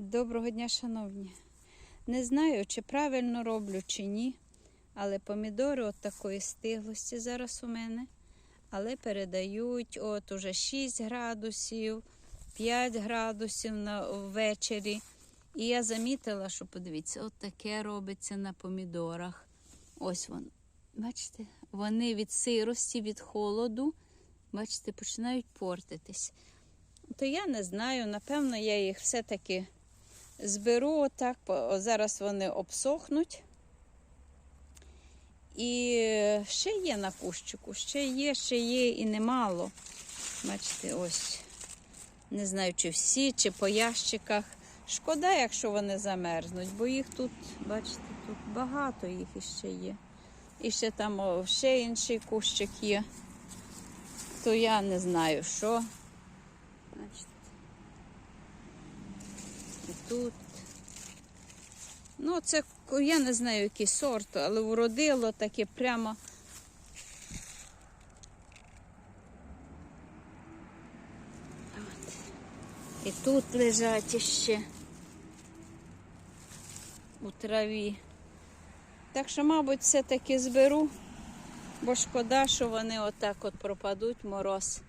Доброго дня, шановні. Не знаю, чи правильно роблю, чи ні, але помідори от такої стиглості зараз у мене. Але передають от уже 6 градусів, 5 градусів на ввечері. І я замітила, що подивіться, от таке робиться на помідорах. Ось воно. Бачите, вони від сирості, від холоду, бачите, починають портитись. То я не знаю, напевно, я їх все-таки зберу отак, зараз вони обсохнуть. І ще є на кущику, ще є, ще є і немало. Бачите, ось. Не знаю, чи всі, чи по ящиках. Шкода, якщо вони замерзнуть, бо їх тут, бачите, тут багато їх іще є. І ще там о, ще інший кущик є. То я не знаю, що. Бачите. Тут. Ну, це я не знаю, який сорт, але вродило таке прямо. І тут лежать іще у траві. Так що, мабуть, все-таки зберу, бо шкода, що вони отак от пропадуть, мороз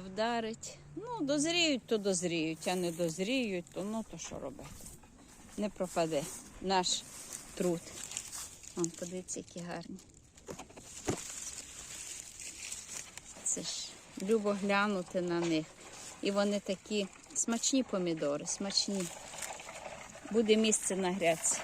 вдарить. Ну, дозріють, то дозріють, а не дозріють, то ну то що робити? Не пропаде наш труд. Вон, подивіться, які гарні. Це ж любо глянути на них. І вони такі смачні помідори, смачні. Буде місце на грядці.